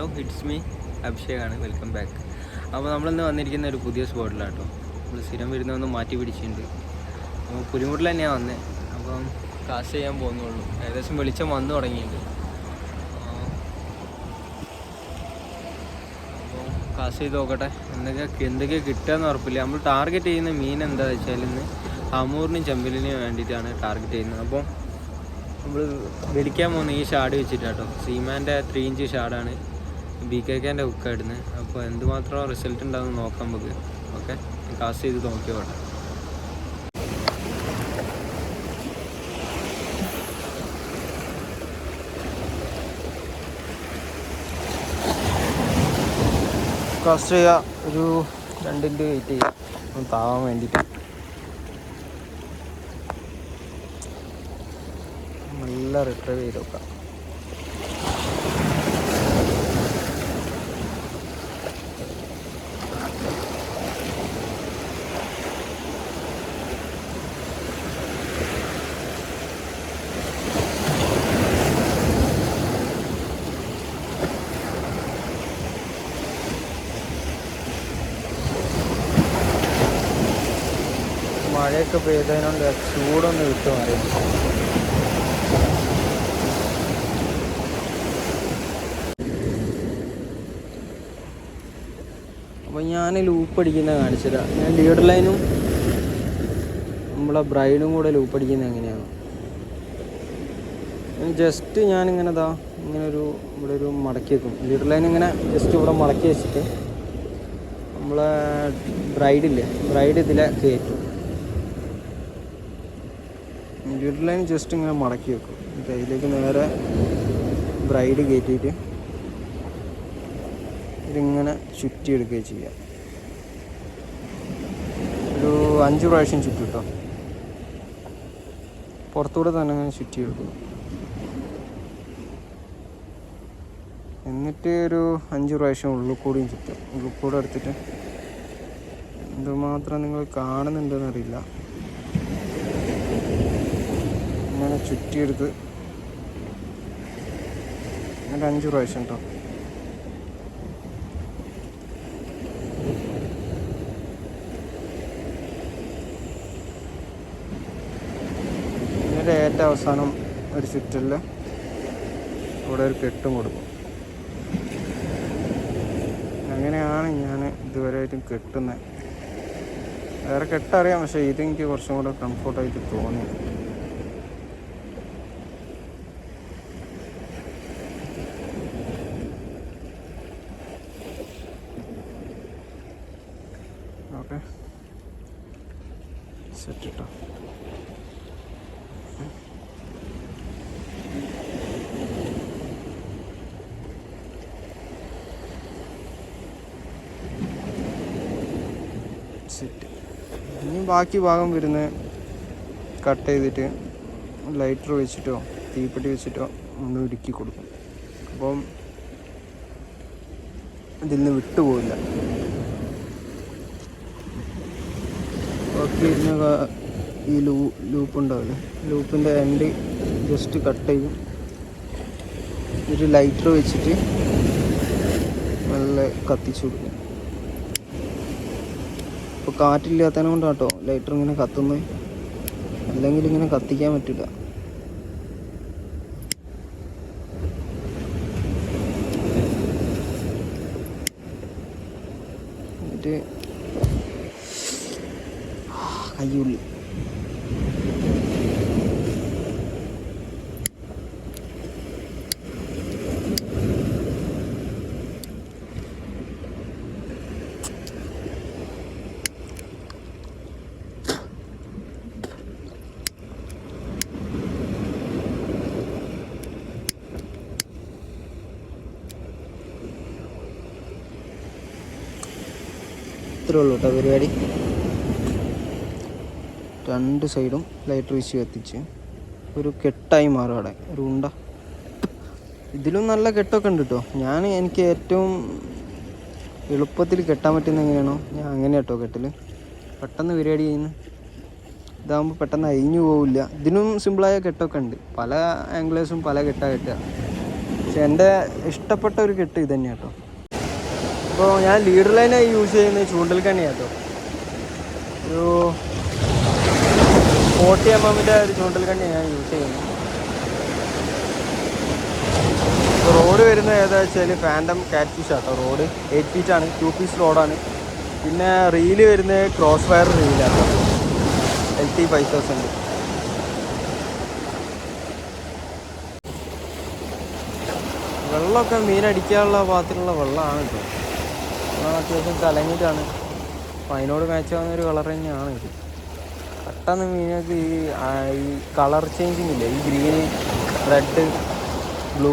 Hello it's me ആണ് welcome back അപ്പോൾ നമ്മളിന്ന് വന്നിരിക്കുന്ന ഒരു പുതിയ സ്പോട്ടിലാണ് കേട്ടോ നമ്മൾ സ്ഥിരം വരുന്നൊന്ന് മാറ്റി പിടിച്ചിട്ടുണ്ട്. അപ്പോൾ പുലിമുട്ടിൽ തന്നെയാണ് വന്നത് അപ്പം കാശ് ചെയ്യാൻ പോകുന്നുള്ളൂ. ഏകദേശം വെളിച്ചം വന്നു തുടങ്ങിയിട്ടുണ്ട്. അപ്പോൾ കാശ് ചെയ്ത് നോക്കട്ടെ. എന്തൊക്കെ എന്തൊക്കെ കിട്ടുകയെന്ന് ഉറപ്പില്ല. നമ്മൾ ടാർഗറ്റ് ചെയ്യുന്ന മീൻ എന്താ വെച്ചാൽ ഇന്ന് അമൂറിനും ചെമ്പലിനും വേണ്ടിയിട്ടാണ് ടാർഗറ്റ് ചെയ്യുന്നത്. അപ്പോൾ നമ്മൾ വെടിക്കാൻ പോകുന്ന ഈ ഷാഡ് വെച്ചിട്ടാട്ടോ. സീമാന്റെ ത്രീ ഇഞ്ച് ഷാഡാണ് ബി കെ കെന്റെ ഹുക്ക് ഇടുന്നത് അപ്പോൾ എന്തുമാത്രം റിസൾട്ട് ഉണ്ടാകുമെന്ന് നോക്കാം നമുക്ക്. ഓക്കെ കാസ്റ്റ് ചെയ്ത് നോക്കിയോട്ടെ കാസ്റ്റ് ചെയ്യുക ഒരു രണ്ടിന്റെ വെയിറ്റ് ചെയ്യുക ഒന്ന് താവാൻ വേണ്ടിയിട്ട് നല്ല റിട്രൈവ് ചെയ്ത് നോക്കാം മഴയൊക്കെ പെയ്തതിനോണ്ട് ചൂടൊന്ന് വിട്ടു മാറി. അപ്പം ഞാൻ ലൂപ്പ് അടിക്കുന്ന കാണിച്ചതാ. ഞാൻ ലീഡർ ലൈനും നമ്മളെ ബ്രൈഡും കൂടെ ലൂപ്പ് അടിക്കുന്നത് എങ്ങനെയാണ് ജസ്റ്റ് ഞാനിങ്ങനെ ഇതാ ഇങ്ങനെ ഒരു ഇവിടെ ഒരു മടക്കി വെക്കും ലീഡർ ലൈൻ ഇങ്ങനെ ജസ്റ്റ് ഇവിടെ മടക്കി വെച്ചിട്ട് നമ്മളെ ബ്രൈഡില്ലേ ബ്രൈഡ് ഇതിലെ കയറ്റും. ലീഡർ ലൈൻ ജസ്റ്റ് ഇങ്ങനെ മടക്കി വെക്കും. കയ്യിലേക്ക് നേരെ ബ്രൈഡ് കയറ്റിയിട്ട് ഇതിങ്ങനെ ചുറ്റിയെടുക്കുകയും ചെയ്യാം. ഒരു അഞ്ച് പ്രാവശ്യം ചുറ്റും കേട്ടോ പുറത്തൂടെ തന്നെ അങ്ങനെ ചുറ്റിയെടുക്കും. എന്നിട്ട് ഒരു അഞ്ച് പ്രാവശ്യം ഉള്ളിൽ കൂടിയും ചുറ്റും. ഉള്ളിൽ കൂടെ എടുത്തിട്ട് എന്തുമാത്രം നിങ്ങൾ കാണുന്നുണ്ടെന്ന് ഇങ്ങനെ ചുറ്റിയെടുത്ത് ഒരു അഞ്ച് പ്രാവശ്യം കേട്ടോ ഇതിന്റെ ഏറ്റവും അവസാനം ഒരു ചുറ്റലിൽ ഇവിടെ ഒരു കെട്ടും കൊടുക്കും. അങ്ങനെയാണ് ഞാൻ ഇതുവരെയായിട്ടും കെട്ടുന്നത് വേറെ കെട്ടറിയാം പക്ഷേ ഇതെനിക്ക് കുറച്ചും കൂടെ കംഫർട്ടായിട്ട് തോന്നി ഓക്കെ സെറ്റ് കേട്ടോ ഇനി ബാക്കി ഭാഗം വരുന്ന കട്ട് ചെയ്തിട്ട് ലൈറ്റർ വെച്ചിട്ടോ തീപ്പെട്ടി വെച്ചിട്ടോ ഒന്ന് ഉരുക്കി കൊടുക്കും. അപ്പം ഇതിൽ നിന്ന് വിട്ടുപോകില്ല ബാക്കി ഇരുന്ന ഈ ലൂ ലൂപ്പ് ഉണ്ടാവില്ലേ? ലൂപ്പിന്റെ എൻഡ് ജസ്റ്റ് കട്ട് ചെയ്യും. ഒരു ലൈറ്റർ വെച്ചിട്ട് നല്ല കത്തിച്ചു കൊടുക്കും. ഇപ്പോൾ കാറ്റില്ലാത്തതിനെ കൊണ്ടാട്ടോ ലൈറ്റർ ഇങ്ങനെ കത്തുന്നത്. അല്ലെങ്കിൽ ഇങ്ങനെ കത്തിക്കാൻ പറ്റില്ല എന്നിട്ട് കയ്യുള്ളി ഇത്രേ ഉള്ളൂ കേട്ടോ പരിപാടി. രണ്ട് സൈഡും ലൈറ്റ് വീശി കത്തിച്ച് ഒരു കെട്ടായി മാറും അവിടെ. ഒരു ഉണ്ട. ഇതിലും നല്ല കെട്ടൊക്കെ ഉണ്ട് കേട്ടോ ഞാൻ എനിക്ക് ഏറ്റവും എളുപ്പത്തിൽ കെട്ടാൻ പറ്റുന്ന എങ്ങനെയാണോ ഞാൻ അങ്ങനെ കേട്ടോ കെട്ടൽ പെട്ടെന്ന് പരിപാടി ചെയ്യുന്നു. ഇതാകുമ്പോൾ പെട്ടെന്ന് അഴിഞ്ഞു പോവില്ല. ഇതിനും സിമ്പിളായ കെട്ടൊക്കെ ഉണ്ട്. പല ആംഗ്ലേഴ്സും പല കെട്ടാണ് കെട്ടുക. പക്ഷെ എന്റെ ഇഷ്ടപ്പെട്ട ഒരു കെട്ട് ഇത് കേട്ടോ അപ്പോൾ ഞാൻ ലീഡർ ലൈനായി യൂസ് ചെയ്യുന്നത് ചൂണ്ടൽ കണ്ണിയാണ് കേട്ടോ ഒരു ഫോർട്ടി എം എമ്മിന്റെ ഒരു ചൂണ്ടൽ കണ്ണിയാണ് ഞാൻ യൂസ് ചെയ്യുന്നത്. റോഡ് വരുന്നത് ഏതാ വെച്ചാൽ ഫാന്റം കാറ്റ് ഫിഷ് ആട്ടോ. റോഡ് എയ്റ്റ് ഫീറ്റ് ആണ് ടു പീസ് റോഡാണ് പിന്നെ റീൽ വരുന്നത് ക്രോസ് ഫയർ റീലാണ് എൽ ടി ഫൈവ് തൗസൻഡ് വെള്ളമൊക്കെ മീൻ അടിക്കാനുള്ള പാത്രത്തിലുള്ള വെള്ളമാണ് കേട്ടോ വെള്ളം അത്യാവശ്യം കലങ്ങിയിട്ടാണ്. അപ്പം അതിനോട് മാച്ച് ആവുന്ന ഒരു കളർ തന്നെയാണ് ഇത്. പെട്ടെന്ന് മീനൊക്കെ ഈ ഈ കളർ ചേഞ്ചിങ് ഇല്ല? ഈ ഗ്രീന് റെഡ് ബ്ലൂ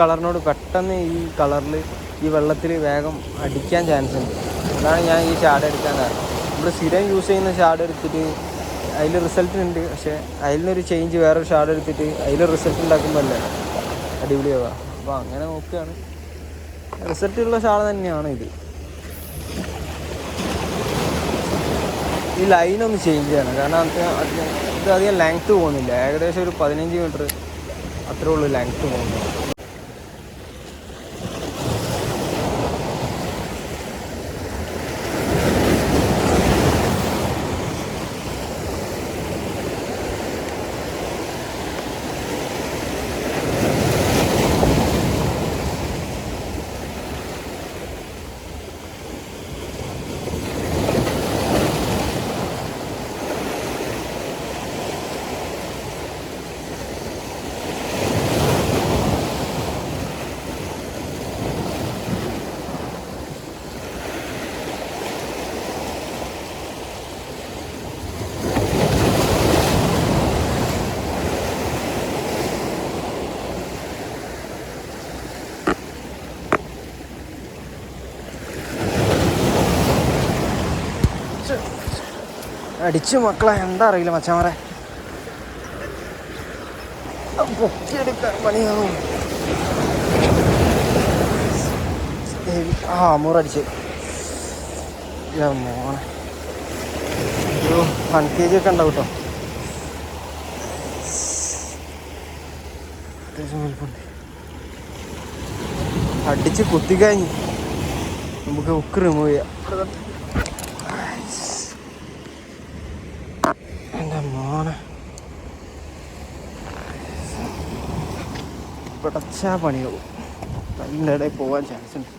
കളറിനോട് പെട്ടെന്ന് ഈ കളറിൽ ഈ വെള്ളത്തിൽ വേഗം അടിക്കാൻ ചാൻസ് ഉണ്ട്. അതാണ് ഞാൻ ഈ ഷാഡ് എടുക്കാൻ കാരണം. നമ്മൾ സ്ഥിരം യൂസ് ചെയ്യുന്ന ഷാഡ് എടുത്തിട്ട് അതിൽ റിസൾട്ട് ഉണ്ട്. പക്ഷേ നിന്നൊരു ചേഞ്ച് വേറൊരു ഷാഡ് എടുത്തിട്ട് അതിൽ റിസൾട്ട് ഉണ്ടാക്കുമ്പോൾ അല്ലേ? അടിപൊളിയാവുക. അപ്പോൾ അങ്ങനെ നോക്കുകയാണ്. റിസൾട്ടുള്ള ഷാഡ് തന്നെയാണ് ഇത്. ഈ ലൈൻ ഒന്ന് ചേഞ്ച് ചെയ്യണം. കാരണം ഇത് അധികം ലെങ്ത്ത് പോകുന്നില്ല. ഏകദേശം ഒരു പതിനഞ്ച് മീറ്റർ അത്രേ ഉള്ളൂ ലെങ്ത്ത് പോകുന്നത്. അടിച്ചു മക്കളെ എന്താ അറിയില്ല മച്ചാമറെ പണിയാവും ആ മൂറടിച്ച് മോനെ. ഒരു വൺ കെ ജി ഒക്കെ ഉണ്ടാവും കേട്ടോ. അത്യാവശ്യം അടിച്ച് കുത്തിക്കഴിഞ്ഞ് നമുക്ക് ഉക്ക് റിമൂവ് ചെയ്യാം എന്റെ മോനെ പിടച്ചാ പണിയാവും. അതിന്റെ ഇടയിൽ പോകാൻ ചാൻസ് ഉണ്ട്.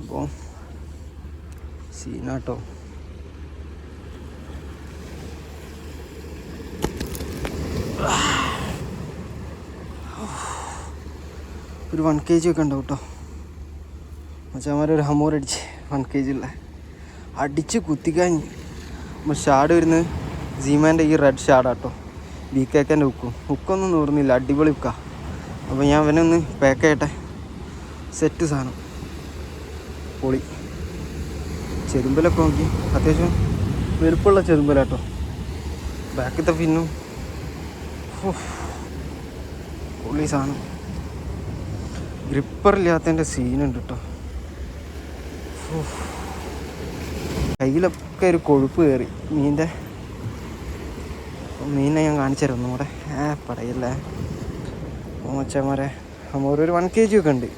അപ്പോൾ സീനാട്ടോ. ഒരു വൺ കെ ജി ഒക്കെ ഉണ്ടാവും കേട്ടോ മച്ചാമാരൊരു ഹമോർ അടിച്ച് വൺ കെ ജി ഉള്ള അടിച്ച് നമ്മൾ ഷാഡ് വരുന്നത് ജീമാന്റെ ഈ റെഡ് ഷാഡാട്ടോ ബി കേക്കന്റെ ഹുക്കും ഹുക്കൊന്നും നൂറുന്നില്ല. അടിപൊളി ഹുക്കാ അപ്പോൾ ഞാൻ അവനെ ഒന്ന് പാക്ക് ചെയ്യട്ടെ. സെറ്റ് സാധനം. പൊളി. ചെരുമ്പലൊക്കെ നോക്കി. അത്യാവശ്യം വലുപ്പമുള്ള ചെരുമ്പലാട്ടോ ബാക്കിത്തെ പിന്നും. പൊളി സാധനം. ഗ്രിപ്പറില്ലാത്തതിന്റെ സീനുണ്ട് കേട്ടോ കയ്യിലൊക്കെ ഒരു കൊഴുപ്പ് കയറി. മീന്റെ മീനെ ഞാൻ കാണിച്ചു തരാം ഏ പടയില്ലേ. മച്ചന്മാരെ ഒരു വൺ കെ ജി ഒക്കെ ഉണ്ട്.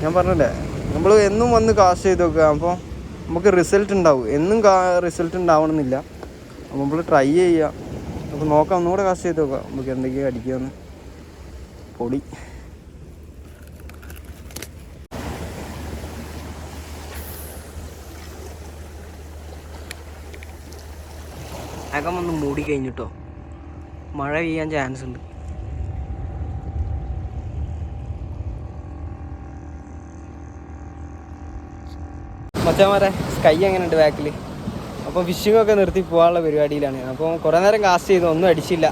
ഞാൻ പറഞ്ഞില്ലേ നമ്മൾ എന്നും വന്ന് കാശ് ചെയ്ത് നോക്കുക അപ്പോൾ നമുക്ക് റിസൾട്ട് ഉണ്ടാവും. എന്നും റിസൾട്ട് ഉണ്ടാവണമെന്നില്ല. അപ്പോൾ നമ്മൾ ട്രൈ ചെയ്യുക അപ്പോൾ നോക്കാം ഒന്നുകൂടെ കാശ് ചെയ്ത് നോക്കാം നമുക്ക് എന്തൊക്കെയാണ് അടിക്കുകയെന്ന് പൊടി. അകം ഒന്ന് മൂടി കഴിഞ്ഞിട്ടോ. മഴ പെയ്യാൻ ചാൻസ് ഉണ്ട്. മച്ചാമാരെ സ്കൈ എങ്ങനെയുണ്ട് ബാക്കിൽ അപ്പോൾ ഫിഷിംഗ് ഒക്കെ നിർത്തി പോകാനുള്ള പരിപാടിയിലാണ്. അപ്പോൾ കുറേ നേരം കാസ്റ്റ് ചെയ്തു ഒന്നും അടിച്ചില്ല.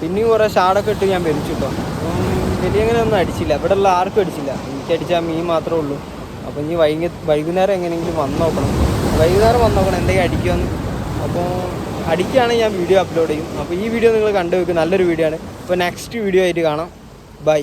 പിന്നെയും കുറേ ഷാഡൊക്കെ ഇട്ട് ഞാൻ വലിച്ചു കേട്ടോ അപ്പം വലിയ അങ്ങനെ ഒന്നും അടിച്ചില്ല. ഇവിടെ ഉള്ള ആർക്കും അടിച്ചില്ല. എനിക്ക് അടിച്ചാൽ മീൻ മാത്രമേ ഉള്ളൂ. അപ്പോൾ ഇനി വൈകി വൈകുന്നേരം എങ്ങനെയെങ്കിലും വന്നോക്കണം വൈകുന്നേരം വന്നോക്കണം എന്തെങ്കിലും അടിക്കുമെന്ന് അപ്പോൾ അടിക്കുകയാണെങ്കിൽ ഞാൻ വീഡിയോ അപ്ലോഡ് ചെയ്യും. അപ്പോൾ ഈ വീഡിയോ നിങ്ങൾ കണ്ടു വെക്കും നല്ലൊരു വീഡിയോ ആണ്. അപ്പോൾ നെക്സ്റ്റ് വീഡിയോ ആയിട്ട് കാണാം. ബൈ